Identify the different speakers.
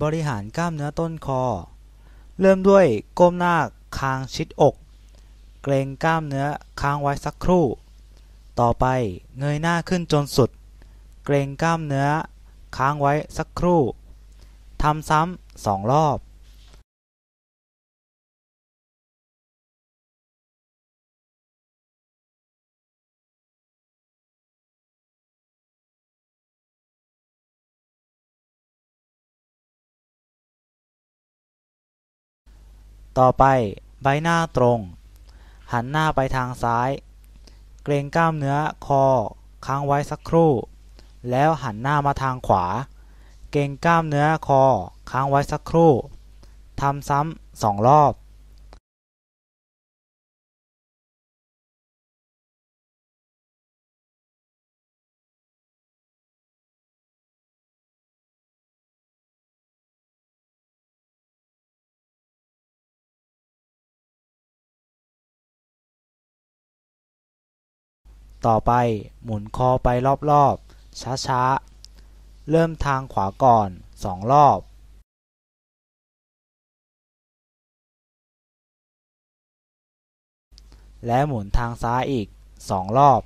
Speaker 1: บริหารกล้ามเนื้อต้นคอ เริ่มด้วยก้มหน้าคางชิดอก เกรงกล้ามเนื้อค้างไว้สักครู่ ต่อไปเงยหน้าขึ้นจนสุด เกรงกล้ามเนื้อค้างไว้สักครู่ทำซ้ำสองรอบ ต่อไปใบหน้าตรง หันหน้าไปทางซ้าย เกรงกล้ามเนื้อคอค้างไว้สักครู่ แล้วหันหน้ามาทางขวา เกรงกล้ามเนื้อคอค้างไว้สักครู่ทำซ้ำสองรอบ ต่อไปหมุนคอไปรอบๆ ช้าๆ เริ่มทางขวาก่อนสองรอบ และหมุนทางซ้ายอีกสองรอบ